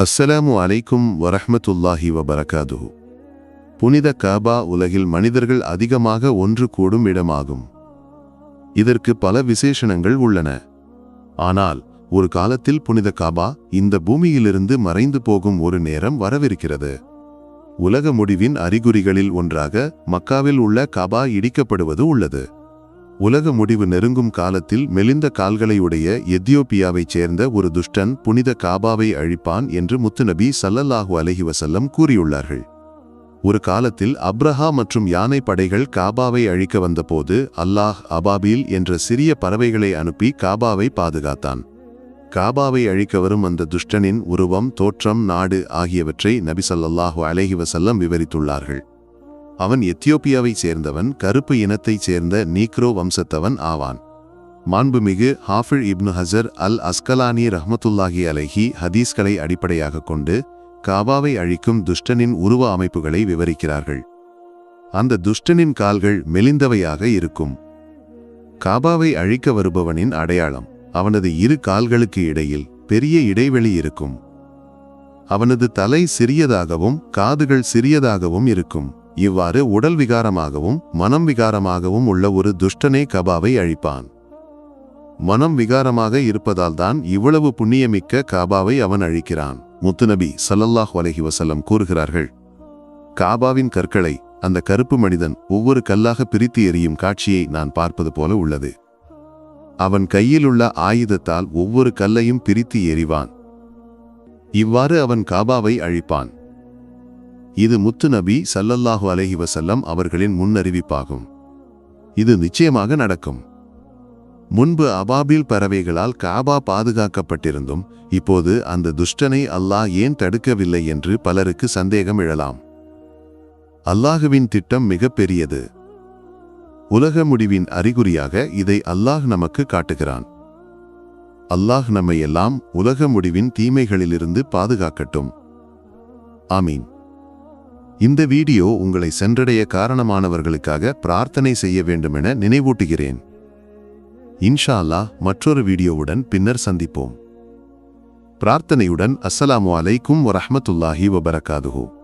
அஸ்ஸலாமு அலைக்கும் வரஹமத்துல்லாஹி வபரகாது புனித காபா உலகில் மனிதர்கள் அதிகமாக ஒன்று கூடும் இடமாகும். இதற்கு பல விசேஷணங்கள் உள்ளன. ஆனால் ஒரு காலத்தில் புனித காபா இந்த பூமியிலிருந்து மறைந்து போகும் ஒரு நேரம் வரவிருக்கிறது. உலக முடிவின் அறிகுறிகளில் ஒன்றாக மக்காவில் உள்ள காபா இடிக்கப்படுவது உள்ளது. உலக முடிவு நெருங்கும் காலத்தில் மெலிந்த கால்களையுடைய எத்தியோப்பியாவைச் சேர்ந்த ஒரு துஷ்டன் புனித காபாவை அழிப்பான் என்று முத்துநபி சல்லல்லாஹு அலைஹி கூறியுள்ளார்கள். ஒரு காலத்தில் அப்ரஹா மற்றும் யானை படைகள் காபாவை அழிக்க வந்தபோது அல்லாஹ் அபாபீல் என்ற சிறிய பறவைகளை அனுப்பி காபாவை பாதுகாத்தான். காபாவை அழிக்க வரும் அந்த துஷ்டனின் உருவம் தோற்றம் நாடு ஆகியவற்றை நபி சல்லல்லாஹு அலைஹி வஸல்லம் விவரித்துள்ளார்கள். அவன் எத்தியோப்பியாவைச் சேர்ந்தவன் கருப்பு இனத்தைச் சேர்ந்த நீக்ரோ வம்சத்தவன் ஆவான். மாண்புமிகு ஹாஃபிழ் இப்னு ஹசர் அல் அஸ்கலானி ரஹ்மத்துல்லாஹி அலஹி ஹதீஸ்களை அடிப்படையாகக் கொண்டு காபாவை அழிக்கும் துஷ்டனின் உருவ அமைப்புகளை விவரிக்கிறார்கள். அந்த துஷ்டனின் கால்கள் மெலிந்தவையாக இருக்கும். காபாவை அழிக்க வருபவனின் அடையாளம் அவனது இரு கால்களுக்கு இடையில் பெரிய இடைவெளி இருக்கும். அவனது தலை சிறியதாகவும் காதுகள் சிறியதாகவும் இருக்கும். இவ்வாறு உடல் விகாரமாகவும் மனம் விகாரமாகவும் உள்ள ஒரு துஷ்டனே கபாவை அழிப்பான். மனம் விகாரமாக இருப்பதால்தான் இவ்வளவு புண்ணியமிக்க காபாவை அவன் அழிக்கிறான். முத்துநபி சல்லல்லாஹ் அலைஹி வசல்லம் கூறுகிறார்கள் காபாவின் கற்களை அந்த கருப்பு மனிதன் ஒவ்வொரு கல்லாக பிரித்து எறியும் காட்சியை நான் பார்ப்பது போல உள்ளது. அவன் கையிலுள்ள ஆயுதத்தால் ஒவ்வொரு கல்லையும் பிரித்து எறிவான். இவ்வாறு அவன் காபாவை அழிப்பான். இது முத்து நபி சல்லல்லாஹு அலஹி வசல்லம் அவர்களின் முன்னறிவிப்பாகும். இது நிச்சயமாக நடக்கும். முன்பு அபாபில் பறவைகளால் காபா பாதுகாக்கப்பட்டிருந்தும் இப்போது அந்த துஷ்டனை அல்லாஹ் ஏன் தடுக்கவில்லை என்று பலருக்கு சந்தேகம் எழலாம். அல்லாஹுவின் திட்டம் மிகப்பெரியது உலக முடிவின் அறிகுறியாக இதை அல்லாஹ் நமக்கு காட்டுகிறான். அல்லாஹ் நம்மை எல்லாம் உலக முடிவின் தீமைகளிலிருந்து பாதுகாக்கட்டும். ஆமீன். இந்த வீடியோ உங்களை சென்றடைய காரணமானவர்களுக்காக பிரார்த்தனை செய்ய வேண்டுமென நினைவூட்டுகிறேன். இன்ஷா அல்லாஹ் மற்றொரு வீடியோவுடன் பின்னர் சந்திப்போம். பிரார்த்தனையுடன் அஸ்ஸலாமு அலைக்கும் வரஹ்மத்துல்லாஹி வபரகாதுஹூ